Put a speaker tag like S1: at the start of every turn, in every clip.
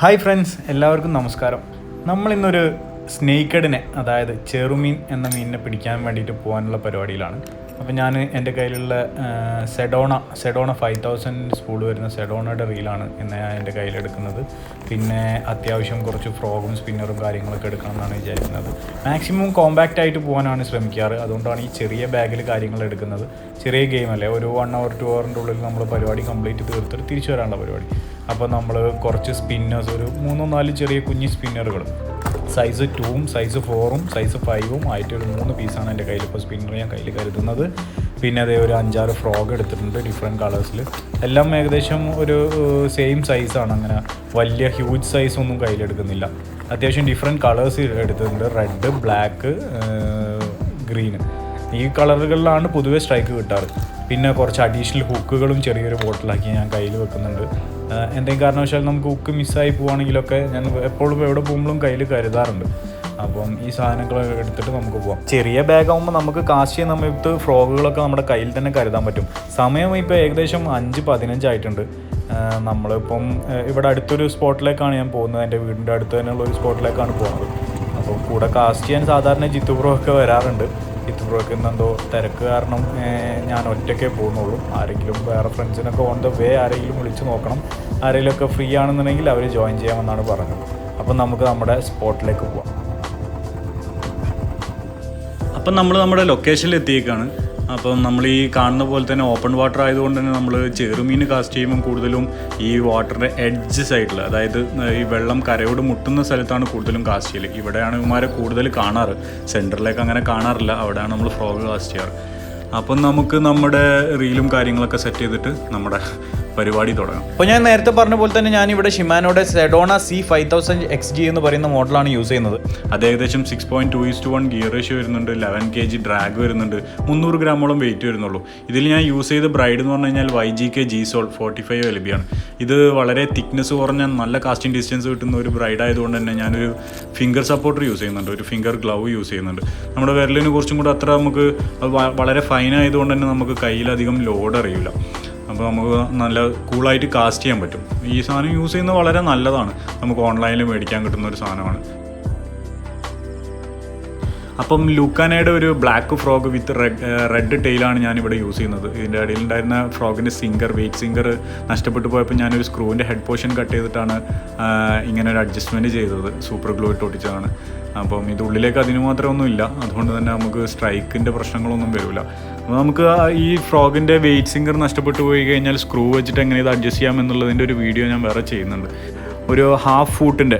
S1: Hi friends എല്ലാവർക്കും നമസ്കാരം. നമ്മൾ ഇന്നൊരു സ്നേക്കഡിനെ അതായത് ചെറുമീൻ എന്ന മീനിനെ പിടിക്കാൻ വേണ്ടിയിട്ട് പോകാനുള്ള പരിപാടിയിലാണ്. അപ്പോൾ ഞാൻ എന്റെ കയ്യിലുള്ള Sedona Sedona five thousand spool വരുന്ന സെഡോണയുടെ റീലാണ് ഇന്ന് ഞാൻ എന്റെ കയ്യിലെടുക്കുന്നത് പിന്നെ അത്യാവശ്യം കുറച്ച് ഫ്രോഗും സ്പിന്നറും കാര്യങ്ങളൊക്കെ എടുക്കണം എന്നാണ് വിചാരിക്കുന്നത്. മാക്സിമം കോമ്പാക്റ്റ് ആയിട്ട് പോകാനാണ് ശ്രമിക്കാറ്. അതുകൊണ്ടാണ് ഈ ചെറിയ ബാഗിൽ കാര്യങ്ങൾ എടുക്കുന്നത്. ചെറിയ ഗെയിം അല്ലേ? ഒരു വൺ അവർ ടു അവറിന്റെ ഉള്ളിൽ നമ്മൾ പരിപാടി കംപ്ലീറ്റ് തീർത്തിട്ട് തിരിച്ചു വരാനുള്ള പരിപാടി. അപ്പോൾ നമ്മൾ കുറച്ച് സ്പിന്നേഴ്സ് ഒരു മൂന്നോ നാല് ചെറിയ കുഞ്ഞ് സ്പിന്നറുകൾ സൈസ് ടൂവും സൈസ് ഫോറും സൈസ് ഫൈവും ആയിട്ട് ഒരു മൂന്ന് പീസാണ് എന്റെ കയ്യിൽ ഇപ്പോൾ സ്പിന്നർ ഞാൻ കയ്യിൽ കരുതുന്നത്. പിന്നെ അതേ ഒരു അഞ്ചാറ് ഫ്രോഗ് എടുത്തിട്ടുണ്ട് ഡിഫറെന്റ് കളേഴ്സിൽ എല്ലാം ഏകദേശം ഒരു സെയിം സൈസാണ് അങ്ങനെ വലിയ ഹ്യൂജ് സൈസ് ഒന്നും കയ്യിലെടുക്കുന്നില്ല അത്യാവശ്യം ഡിഫറെന്റ് കളേഴ്സ് എടുത്തിട്ടുണ്ട്. റെഡ് ബ്ലാക്ക് ഗ്രീന് ഈ കളറുകളിലാണ് പൊതുവേ സ്ട്രൈക്ക് കിട്ടാറ്. പിന്നെ കുറച്ച് അഡീഷണൽ ഹുക്കുകളും ചെറിയൊരു ബോട്ടിലാക്കി ഞാൻ കയ്യിൽ വെക്കുന്നുണ്ട്. എന്തെങ്കിലും കാരണവശാൽ നമുക്ക് ഉക്ക് മിസ്സായി പോവുകയാണെങ്കിലൊക്കെ ഞാൻ എപ്പോഴും എവിടെ പോകുമ്പോഴും കയ്യിൽ കരുതാറുണ്ട്. അപ്പം ഈ സാധനങ്ങളൊക്കെ എടുത്തിട്ട് നമുക്ക് പോവാം. ചെറിയ ബാഗ് ആകുമ്പോൾ നമുക്ക് കാശിയ സമയത്ത് ഫ്രോഗുകളൊക്കെ നമ്മുടെ കയ്യിൽ തന്നെ കരുതാൻ പറ്റും. സമയം ഇപ്പോൾ ഏകദേശം അഞ്ച് പതിനഞ്ചായിട്ടുണ്ട് നമ്മളിപ്പം ഇവിടെ അടുത്തൊരു സ്പോട്ടിലേക്കാണ് ഞാൻ പോകുന്നത്. എന്റെ വീടിന്റെ അടുത്ത് തന്നെയുള്ള ഒരു സ്പോട്ടിലേക്കാണ് പോകുന്നത്. അപ്പോൾ കൂടെ കാസ്റ്റ് ചെയ്യാൻ സാധാരണ ജിത്തു ഒക്കെ വരാറുണ്ട്. ഇന്നെന്തോ തിരക്ക് കാരണം ഞാൻ ഒറ്റയ്ക്കേ പോകുന്നുള്ളൂ. ആരെങ്കിലും വേറെ ഫ്രണ്ട്സിനൊക്കെ ഓൺ ദ വേ ആരെങ്കിലും വിളിച്ച് നോക്കണം. ആരെങ്കിലുമൊക്കെ ഫ്രീ ആണെന്നുണ്ടെങ്കിൽ അവർ ജോയിൻ ചെയ്യാമെന്നാണ് പറഞ്ഞത്. അപ്പം നമുക്ക് നമ്മുടെ സ്പോട്ടിലേക്ക് പോവാം. അപ്പം നമ്മൾ നമ്മുടെ ലൊക്കേഷനിൽ എത്തിയേക്കാണ്. അപ്പം നമ്മൾ ഈ കാണുന്ന പോലെ തന്നെ ഓപ്പൺ വാട്ടർ ആയതുകൊണ്ട് തന്നെ നമ്മൾ ചെറുമീൻ കാസ്റ്റ് ചെയ്യുമ്പോൾ കൂടുതലും ഈ വാട്ടറിന്റെ എഡ്ജ് സൈഡിൽ അതായത് ഈ വെള്ളം കരയോട് മുട്ടുന്ന സ്ഥലത്താണ് കൂടുതലും കാസ്റ്റ് ചെയ്യൽ ഇവിടെയാണ് ഇവന്മാരെ കൂടുതൽ കാണാറ്. സെന്ററിലേക്ക് അങ്ങനെ കാണാറില്ല. അവിടെയാണ് നമ്മൾ ഫ്രോഗ് കാസ്റ്റ് ചെയ്യാറ്. അപ്പം നമുക്ക് നമ്മുടെ റീലും കാര്യങ്ങളൊക്കെ സെറ്റ് ചെയ്തിട്ട് നമ്മുടെ പരിപാടി തുടങ്ങാം. അപ്പോൾ ഞാൻ നേരത്തെ പറഞ്ഞ പോലെ തന്നെ ഞാൻ ഇവിടെ ഷിമാനോയുടെ Sedona C five thousand X G എന്ന് പറയുന്ന മോഡലാണ് യൂസ് ചെയ്യുന്നത്. അത് ഏകദേശം six point two is to one gear ratio വരുന്നുണ്ട് ലെവൻ കെ ജി ഡ്രാഗ് വരുന്നുണ്ട് മുന്നൂറ് ഗ്രാമോളം വെയിറ്റ് വരുന്നുള്ളൂ. ഇതിൽ ഞാൻ യൂസ് ചെയ്ത ബ്രൈഡ് എന്ന് പറഞ്ഞു കഴിഞ്ഞാൽ Y G K G soul forty five L B ആണ് ഇത് വളരെ തിക്നെസ് കുറഞ്ഞ നല്ല കാസ്റ്റിംഗ് ഡിസ്റ്റൻസ് കിട്ടുന്ന ഒരു ബ്രൈഡ് ആയതുകൊണ്ട് തന്നെ ഞാനൊരു ഫിംഗർ സപ്പോർട്ടർ യൂസ് ചെയ്യുന്നുണ്ട് ഒരു ഫിംഗർ ഗ്ലൗ യൂസ് ചെയ്യുന്നുണ്ട്. നമ്മുടെ വിരലിന് കുറച്ചും കൂടെ അത്ര നമുക്ക് വളരെ ഫൈൻ ആയതുകൊണ്ട് തന്നെ നമുക്ക് കയ്യിലധികം ലോഡ് അറിയില്ല. അപ്പോൾ നമുക്ക് നല്ല കൂളായിട്ട് കാസ്റ്റ് ചെയ്യാൻ പറ്റും. ഈ സാധനം യൂസ് ചെയ്യുന്നത് വളരെ നല്ലതാണ്. നമുക്ക് ഓൺലൈനിൽ മേടിക്കാൻ കിട്ടുന്ന ഒരു സാധനമാണ്. അപ്പം ലൂക്കാനയുടെ ഒരു black frog with red red ടെയിലാണ് ഞാൻ ഇവിടെ യൂസ് ചെയ്യുന്നത്. ഇതിന്റെ ഇടയിൽ ഉണ്ടായിരുന്ന ഫ്രോഗിന്റെ സിംഗർ വെയിറ്റ് സിംഗർ നഷ്ടപ്പെട്ടു പോയപ്പോൾ ഞാനൊരു സ്ക്രൂവിന്റെ ഹെഡ് പോർഷൻ കട്ട് ചെയ്തിട്ടാണ് ഇങ്ങനെ ഒരു അഡ്ജസ്റ്റ്മെന്റ് ചെയ്തത്. സൂപ്പർ ഗ്ലൂ ഇട്ട് അപ്പം ഇത് ഉള്ളിലേക്ക് അതിന് മാത്രമൊന്നും ഇല്ല അതുകൊണ്ട് തന്നെ നമുക്ക് സ്ട്രൈക്കിന്റെ പ്രശ്നങ്ങളൊന്നും വരില്ല. അപ്പോൾ നമുക്ക് ഈ ഫ്രോഗിന്റെ വെയിറ്റ് സിംഗർ നഷ്ടപ്പെട്ടു പോയി കഴിഞ്ഞാൽ സ്ക്രൂ വെച്ചിട്ട് എങ്ങനെ ഇത് അഡ്ജസ്റ്റ് ചെയ്യാം എന്നുള്ളതിന്റെ ഒരു വീഡിയോ ഞാൻ വേറെ ചെയ്യുന്നുണ്ട്. ഒരു ഹാഫ് ഫൂട്ടിന്റെ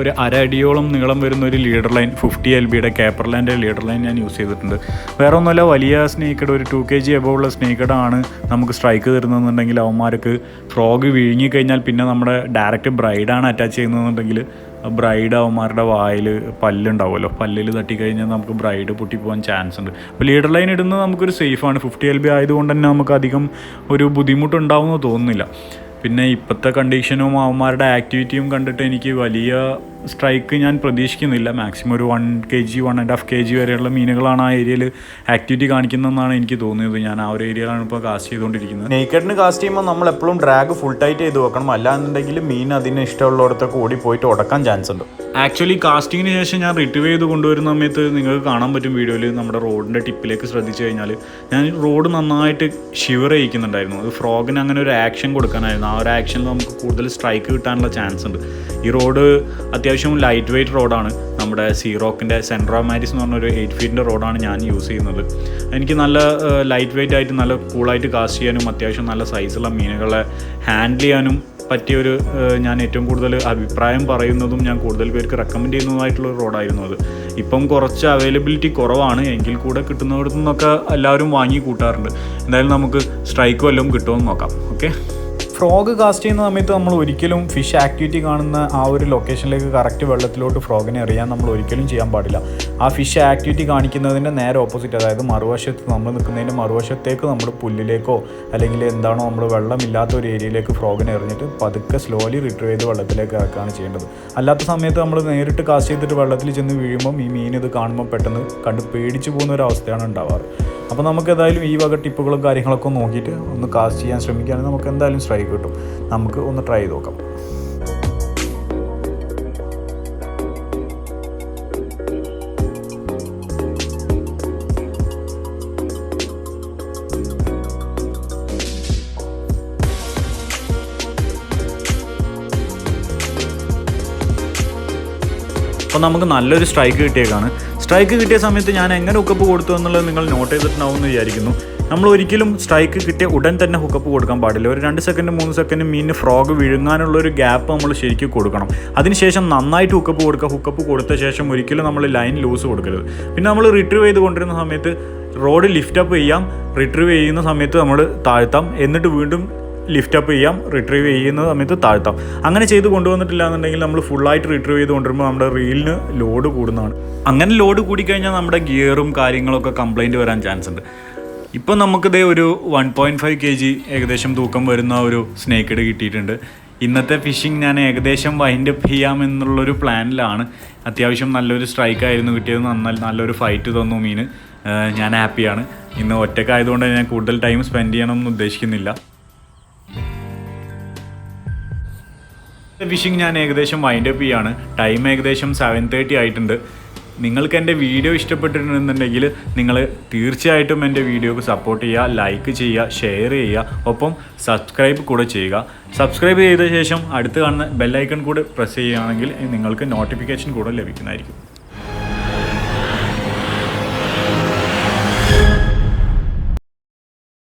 S1: ഒരു അര അടിയോളം നീളം വരുന്ന ഒരു ലീഡർ ലൈൻ ഫിഫ്റ്റി എൽ ബിയുടെ കേപ്പർലാൻഡ് ലീഡർ ലൈൻ ഞാൻ യൂസ് ചെയ്തിട്ടുണ്ട്. വേറെ ഒന്നുമല്ല വലിയ സ്നേക്കഡ് ഒരു ടു കെ ജി എബോ ഉള്ള സ്നേക്കഡാണ് നമുക്ക് സ്ട്രൈക്ക് തരുന്നതെന്നുണ്ടെങ്കിൽ അവന്മാർക്ക് ഫ്രോഗ് വിഴുങ്ങി കഴിഞ്ഞാൽ പിന്നെ നമ്മുടെ ഡയറക്റ്റ് ബ്രൈഡാണ് അറ്റാച്ച് ചെയ്യുന്നതെന്നുണ്ടെങ്കിൽ ബ്രൈഡ് അവന്മാരുടെ വായിൽ പല്ലുണ്ടാവുമല്ലോ. പല്ലിൽ തട്ടിക്കഴിഞ്ഞാൽ നമുക്ക് ബ്രൈഡ് പൊട്ടിപ്പോകാൻ ചാൻസ് ഉണ്ട്. അപ്പോൾ ലീഡർ ലൈൻ ഇടുന്നത് നമുക്കൊരു സേഫാണ് ഫിഫ്റ്റി എൽ ബി ആയതുകൊണ്ട് തന്നെ നമുക്ക് അധികം ഒരു ബുദ്ധിമുട്ടുണ്ടാവുമെന്ന് തോന്നുന്നില്ല. പിന്നെ ഇപ്പോഴത്തെ കണ്ടീഷനും അവന്മാരുടെ ആക്ടിവിറ്റിയും കണ്ടിട്ട് എനിക്ക് വലിയ സ്ട്രൈക്ക് ഞാൻ പ്രതീക്ഷിക്കുന്നില്ല. മാക്സിമം ഒരു one K G one and half K G വരെയുള്ള മീനുകളാണ് ആ ഏരിയയിൽ ആക്ടിവിറ്റി കാണിക്കുന്നതെന്നാണ് എനിക്ക് തോന്നിയത്. ഞാൻ ആ ഒരു ഏരിയയിലാണ് ഇപ്പോൾ കാസ്റ്റ് ചെയ്തുകൊണ്ടിരിക്കുന്നത്. നെയ്ക്കഡിന് കാസ്റ്റ് ചെയ്യുമ്പോൾ നമ്മൾ എപ്പോഴും ഡ്രാഗ് ഫുൾ ടൈറ്റ് ചെയ്ത് വെക്കണം. അല്ലാന്നുണ്ടെങ്കിൽ മീൻ അതിന് ഇഷ്ടമുള്ളിടത്തൊക്കെ ഓടി പോയിട്ട് ഉടക്കാൻ ചാൻസ് ഉണ്ട്. ആക്ച്വലി കാസ്റ്റിങ്ങിന് ശേഷം ഞാൻ റിട്രീവ് ചെയ്ത് കൊണ്ടുവരുന്ന സമയത്ത് നിങ്ങൾക്ക് കാണാൻ പറ്റും വീഡിയോയിൽ നമ്മുടെ റോഡിന്റെ ടിപ്പിലേക്ക് ശ്രദ്ധിച്ചു കഴിഞ്ഞാൽ ഞാൻ റോഡ് നന്നായിട്ട് ഷിവർ ചെയ്യിക്കുന്നുണ്ടായിരുന്നു. അത് ഫ്രോഗിന് അങ്ങനെ ഒരു ആക്ഷൻ കൊടുക്കാനായിരുന്നു. ആ ഒരു ആക്ഷനിൽ നമുക്ക് കൂടുതൽ സ്ട്രൈക്ക് കിട്ടാനുള്ള ചാൻസ് ഉണ്ട്. ഈ റോഡ് അത്യാവശ്യം ലൈറ്റ് വെയ്റ്റ് റോഡാണ് നമ്മുടെ സീറോക്കിന്റെ സെൻട്രോ മാരിസ് എന്ന് പറഞ്ഞൊരു എയ്റ്റ് ഫീറ്റിന്റെ റോഡാണ് ഞാൻ യൂസ് ചെയ്യുന്നത്. എനിക്ക് നല്ല ലൈറ്റ് വെയ്റ്റ് ആയിട്ട് നല്ല കൂളായിട്ട് കാസ്റ്റ് ചെയ്യാനും അത്യാവശ്യം നല്ല സൈസുള്ള മീനുകളെ ഹാൻഡിൽ ചെയ്യാനും പറ്റിയൊരു ഞാൻ ഏറ്റവും കൂടുതൽ അഭിപ്രായം പറയുന്നതും ഞാൻ കൂടുതൽ പേർക്ക് റെക്കമെൻഡ് ചെയ്യുന്നതായിട്ടുള്ള ഒരു റോഡായിരുന്നു അത്. ഇപ്പം കുറച്ച് അവൈലബിലിറ്റി കുറവാണ്. എങ്കിൽ കൂടെ കിട്ടുന്നിടത്തു എല്ലാവരും വാങ്ങി കൂട്ടാറുണ്ട്. എന്തായാലും നമുക്ക് സ്ട്രൈക്ക് വല്ലതും കിട്ടുമെന്ന് നോക്കാം. ഓക്കെ ഫ്രോഗ് കാസ്റ്റ് ചെയ്യുന്ന സമയത്ത് നമ്മൾ ഒരിക്കലും ഫിഷ് ആക്ടിവിറ്റി കാണുന്ന ആ ഒരു ലൊക്കേഷനിലേക്ക് കറക്റ്റ് വെള്ളത്തിലോട്ട് ഫ്രോഗിനെ എറിയാൻ നമ്മൾ ഒരിക്കലും ചെയ്യാൻ പാടില്ല. ആ ഫിഷ് ആക്ടിവിറ്റി കാണിക്കുന്നതിന്റെ നേരെ ഓപ്പോസിറ്റ് അതായത് മറുവശത്ത് നമ്മൾ നിൽക്കുന്നതിന്റെ മറുവശത്തേക്ക് നമ്മൾ പുല്ലിലേക്കോ അല്ലെങ്കിൽ എന്താണോ നമ്മൾ വെള്ളമില്ലാത്ത ഒരു ഏരിയയിലേക്ക് ഫ്രോഗിനെ എറിഞ്ഞിട്ട് പതുക്കെ സ്ലോലി റിട്രീവ് ചെയ്ത് വെള്ളത്തിലേക്ക് ഇറക്കുകയാണ് ചെയ്യേണ്ടത്. അല്ലാത്ത സമയത്ത് നമ്മൾ നേരിട്ട് കാസ്റ്റ് ചെയ്തിട്ട് വെള്ളത്തിൽ ചെന്ന് വീഴുമ്പം ഈ മീൻ ഇത് കാണുമ്പോൾ പെട്ടെന്ന് കണ്ട് പേടിച്ചു പോകുന്ന ഒരു അവസ്ഥയാണ് ഉണ്ടാവാറ്. അപ്പോൾ നമുക്ക് ഏതായാലും ഈ വക ടിപ്പുകളും കാര്യങ്ങളൊക്കെ നോക്കിയിട്ട് ഒന്ന് കാസ്റ്റ് ചെയ്യാൻ ശ്രമിക്കുകയാണെങ്കിൽ നമുക്ക് എന്തായാലും സ്ട്രൈക്ക് കിട്ടും. നമുക്ക് ഒന്ന് ട്രൈ ചെയ്ത് നോക്കാം. അപ്പോൾ നമുക്ക് നല്ലൊരു സ്ട്രൈക്ക് കിട്ടിയേക്കാണ്. സ്ട്രൈക്ക് കിട്ടിയ സമയത്ത് ഞാൻ എങ്ങനെ ഹുക്കപ്പ് കൊടുത്തു എന്നുള്ളത് നിങ്ങൾ നോട്ട് ചെയ്തിട്ടുണ്ടാവും എന്ന് വിചാരിക്കുന്നു. നമ്മൾ ഒരിക്കലും സ്ട്രൈക്ക് കിട്ടിയ ഉടൻ തന്നെ ഹുക്കപ്പ് കൊടുക്കാൻ പാടില്ല. ഒരു രണ്ട് സെക്കൻഡ് മൂന്ന് സെക്കൻഡ് മീനിന് ഫ്രോഗ് വിഴുങ്ങാനുള്ള ഒരു ഗ്യാപ്പ് നമ്മൾ ശരിക്കും കൊടുക്കണം. അതിനുശേഷം നന്നായിട്ട് ഹുക്കപ്പ് കൊടുക്കുക. ഹുക്കപ്പ് കൊടുത്ത ശേഷം ഒരിക്കലും നമ്മൾ ലൈൻ ലൂസ് കൊടുക്കരുത്. പിന്നെ നമ്മൾ റിട്രീവ് ചെയ്ത് കൊണ്ടിരുന്ന സമയത്ത് റോഡ് ലിഫ്റ്റപ്പ് ചെയ്യാം. റിട്രീവ് ചെയ്യുന്ന സമയത്ത് നമ്മൾ താഴ്ത്താം. എന്നിട്ട് വീണ്ടും ലിഫ്റ്റ് അപ്പ് ചെയ്യാം റിട്രീവ് ചെയ്യുന്ന സമയത്ത് താഴ്ത്താം. അങ്ങനെ ചെയ്ത് കൊണ്ടുവന്നിട്ടില്ല എന്നുണ്ടെങ്കിൽ നമ്മൾ ഫുള്ളായിട്ട് റിട്രീവ് ചെയ്ത് കൊണ്ടുവരുമ്പോൾ നമ്മുടെ റീലിന് ലോഡ് കൂടുന്നതാണ്. അങ്ങനെ ലോഡ് കൂടിക്കഴിഞ്ഞാൽ നമ്മുടെ ഗിയറും കാര്യങ്ങളൊക്കെ കംപ്ലൈന്റ് വരാൻ ചാൻസ് ഉണ്ട്. ഇപ്പം നമുക്കിതേ ഒരു one point five K G ഏകദേശം തൂക്കം വരുന്ന ഒരു സ്നേക്കിഡ് കിട്ടിയിട്ടുണ്ട്. ഇന്നത്തെ ഫിഷിംഗ് ഞാൻ ഏകദേശം വൈൻഡ് അപ്പ് ചെയ്യാമെന്നുള്ളൊരു പ്ലാനിലാണ് അത്യാവശ്യം നല്ലൊരു സ്ട്രൈക്ക് ആയിരുന്നു കിട്ടിയത്. നന്ന നല്ലൊരു ഫൈറ്റ് തന്നു മീൻ. ഞാൻ ഹാപ്പിയാണ് ഇന്ന് ഒറ്റക്കായതുകൊണ്ട് ഞാൻ കൂടുതൽ ടൈം സ്പെൻഡ് ചെയ്യണമെന്ന് ഉദ്ദേശിക്കുന്നില്ല. ഫിഷിംഗ് ഞാൻ ഏകദേശം വൈൻഡ് അപ്പ് ചെയ്യാണ്. ടൈം ഏകദേശം സെവൻ തേർട്ടി ആയിട്ടുണ്ട്. നിങ്ങൾക്ക് എന്റെ വീഡിയോ ഇഷ്ടപ്പെട്ടിട്ടുണ്ടെന്നുണ്ടെങ്കിൽ നിങ്ങൾ തീർച്ചയായിട്ടും എന്റെ വീഡിയോക്ക് സപ്പോർട്ട് ചെയ്യുക ലൈക്ക് ചെയ്യുക ഷെയർ ചെയ്യുക ഒപ്പം സബ്സ്ക്രൈബ് കൂടെ ചെയ്യുക. സബ്സ്ക്രൈബ് ചെയ്ത ശേഷം അടുത്ത് കാണുന്ന ബെല്ലൈക്കൺ കൂടെ പ്രസ് ചെയ്യുകയാണെങ്കിൽ നിങ്ങൾക്ക് നോട്ടിഫിക്കേഷൻ കൂടെ ലഭിക്കുന്നതായിരിക്കും.